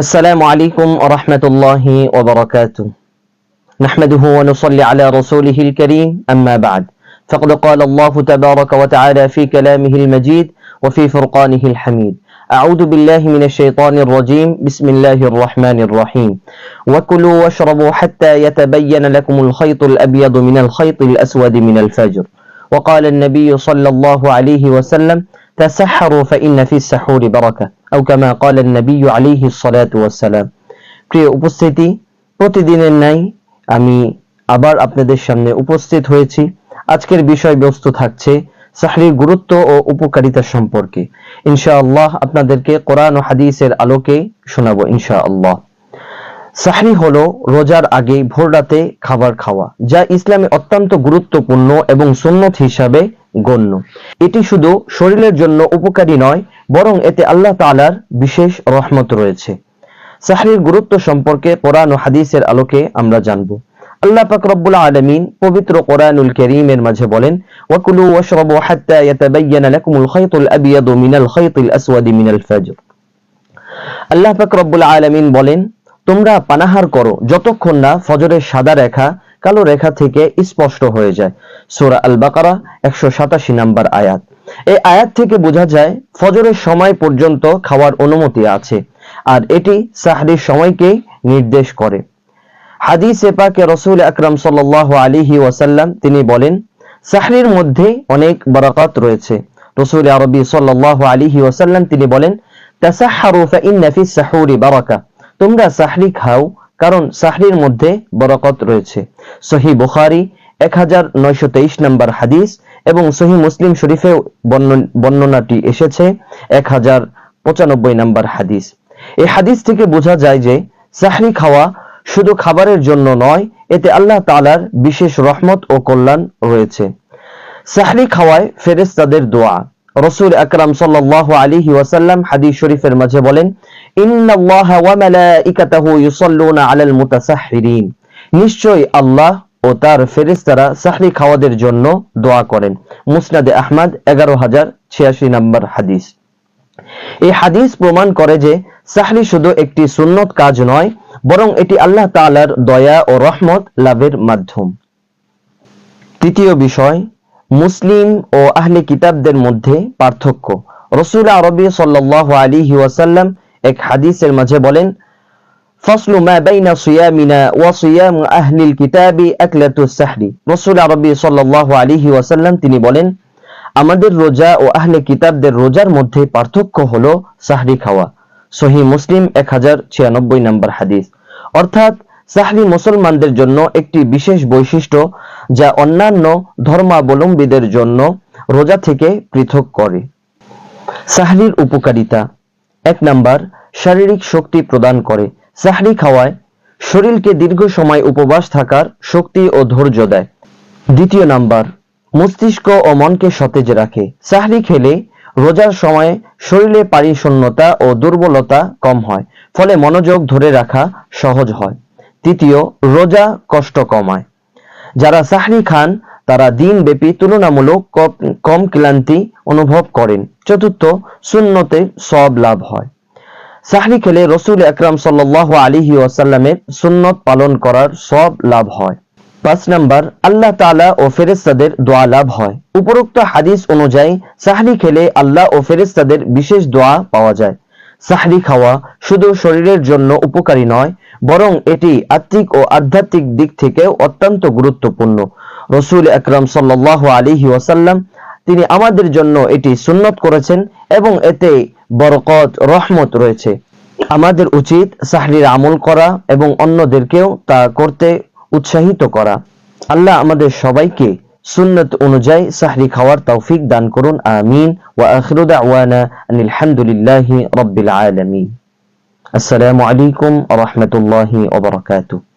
السلام عليكم ورحمة الله وبركاته. نحمده ونصلي على رسوله الكريم. أما بعد فقد قال الله تبارك وتعالى في كلامه المجيد وفي فرقانه الحميد. أعوذ بالله من الشيطان الرجيم. بسم الله الرحمن الرحيم. وكلوا واشربوا حتى يتبين لكم الخيط الأبيض من الخيط الأسود من الفجر. وقال النبي صلى الله عليه وسلم تسحروا فإن في السحور بركة أو كما قال النبي عليه الصلاة والسلام প্রিয় উপস্থিতি প্রতিদিনের ন্যায় আমি আবার আপনাদের সামনে উপস্থিত হয়েছি আজকের বিষয়বস্তু থাকছে সাহরির গুরুত্ব ও উপকারিতা সম্পর্কে ইনশাআল্লাহ আপনাদেরকে কোরআন ও হাদিসের আলোকে শোনাবো ইনশাআল্লাহ সাহরি হলো রোজার আগে ভোর রাতে খাবার খাওয়া যা ইসলামে অত্যন্ত গুরুত্বপূর্ণ এবং সুন্নত হিসাবে গণ্য। এটি শুধু শরীরের জন্য উপকারী নয়, বরং এতে আল্লাহ তাআলার বিশেষ রহমত রয়েছে। সাহরির গুরুত্ব সম্পর্কে কোরআন ও হাদিসের আলোকে আমরা জানব। আল্লাহ পাক রব্বুল আলামিন পবিত্র কোরআনুল কারীমের মাঝে বলেন, ওয়াকুলু ওয়াশরাবু হাত্তা ইয়াতাবাyyana লাকুমুল খায়তুল আবিয়াদু মিনাল খায়তিল আসওয়াদি মিনাল ফাজর। আল্লাহ পাক রব্বুল আলামিন বলেন, তোমরা পানাহার করো যতক্ষণ না ফজরের সাদা রেখা কালো রেখা থেকে স্পষ্ট হয়ে যায়। সূরা আল বাকারা একশো সাতাশি নাম্বার আয়াত। এই আয়াত থেকে বোঝা যায়, ফজরের সময় পর্যন্ত খাওয়ার অনুমতি আছে, আর এটি সাহরির সময়কে নির্দেশ করে। হাদিসে পাকে রসুল আকরাম সাল্লাহ আলিহি ওয়াসাল্লাম তিনি বলেন, সাহরির মধ্যে অনেক বরাকাত রয়েছে। রসুল আরবি সাল্লাহ আলিহি ওয়াসাল্লাম তিনি বলেন তোমরা সাহরি খাও কারণ সাহরির মধ্যে বরকত রয়েছে। সহি বুখারি এক হাজার নয়শো তেইশ নম্বর হাদিস এবং সহি মুসলিম শরীফেও বর্ণনাটি এসেছে এক হাজার পঁচানব্বই নম্বর হাদিস। এই হাদিস থেকে বোঝা যায় যে সাহরি খাওয়া শুধু খাবারের জন্য নয়, এতে আল্লাহ তালার বিশেষ রহমত ও কল্যাণ রয়েছে। সাহরি খাওয়ায় ফেরেস্তাদের দোয়া। রসুল আকরাম সাল্লাহ আলিহি ওয়াসাল্লাম হাদিস শরীফের মাঝে বলেন আলাল মুতাসাহহিরিন। নিশ্চয়ই আল্লাহ ও তার ফেরেশতারা সাহরি খাওয়াদের জন্য দোয়া করেন। মুসনাদে আহমদ, এগারো হাজার ছিয়াশি নম্বর হাদিস। এই হাদিস প্রমাণ করে যে সাহরি শুধু একটি সুন্নত কাজ নয়, বরং এটি আল্লাহ তাআলার দয়া ও রহমত লাভের মাধ্যম। তৃতীয় বিষয় মুসলিম ও আহলে কিতাবদের মধ্যে পার্থক্য। রসুল আরবি সাল্লাহ আলিহি ওয়াসাল্লাম এক হাদিসের মাঝে বলেন, ফসলু মা বাইনা সিয়ামিনা ওয়া সিয়াম আহলিল কিতাবি আকলাতু সাহরি। রসুল আরবি সাল্লাহ আলিহি ওয়াসাল্লাম তিনি বলেন, আমাদের রোজা ও আহলে কিতাবদের রোজার মধ্যে পার্থক্য হলো সাহরি খাওয়া। সহি মুসলিম এক হাজার ছিয়ানব্বই নম্বর হাদিস। অর্থাৎ সাহরি মুসলমানদের জন্য একটি বিশেষ বৈশিষ্ট্য যা অন্যান্য ধর্মাবলম্বীদের জন্য রোজা থেকে পৃথক করে। সাহরির উপকারিতা। এক নাম্বার, শারীরিক শক্তি প্রদান করে। সাহরি খাওয়ায়, শরীরকে দীর্ঘ সময় উপবাস থাকার শক্তি ও ধৈর্য দেয়। দ্বিতীয় নাম্বার, মস্তিষ্ক ও মনকে সতেজ রাখে। সাহরি খেলে রোজার সময় শরীরে পারিশূন্যতা ও দুর্বলতা কম হয়, ফলে মনোযোগ ধরে রাখা সহজ হয়। তৃতীয়, রোজা কষ্ট কমায়। যারা সাহরি খান, তারা দিন ব্যাপী তুলনামূলক কম ক্লান্তি অনুভব করেন। চতুর্থ শূন্যতে সব লাভ হয়। সাহরি খেলে রসুল আকরাম সাল্লাহ আলিহি ওয়াসাল্লামের সুন্নত পালন করার সব লাভ হয়। পাঁচ নাম্বার, আল্লাহ তালা ও ফেরেস্তাদের দোয়া লাভ হয়। উপরোক্ত হাদিস অনুযায়ী সাহরি খেলে আল্লাহ ও ফেরেস্তাদের বিশেষ দোয়া পাওয়া যায়। সাহরি খাওয়া শুধু শরীরের জন্য উপকারী নয়, বরং এটি আত্মিক ও আধ্যাত্মিক দিক থেকেও অত্যন্ত গুরুত্বপূর্ণ। রসুল আকরাম সাল্লাহ আলিহি ওয়াসাল্লাম তিনি আমাদের জন্য এটি সুন্নত করেছেন এবং এতে বরকত, রহমত রয়েছে। আমাদের উচিত সাহরির আমল করা এবং অন্যদেরকেও তা করতে উৎসাহিত করা। আল্লাহ আমাদের সবাইকে সুন্নত অনুযায়ী সাহরি খাওয়ার তৌফিক দান করুন আমিন ওয়া আখিরু দাওয়ানা আনিল হামদুলিল্লাহি রাব্বিল আলামিন আসসালামু আলাইকুম ওয়া রাহমাতুল্লাহি ওয়া বারাকাতুহু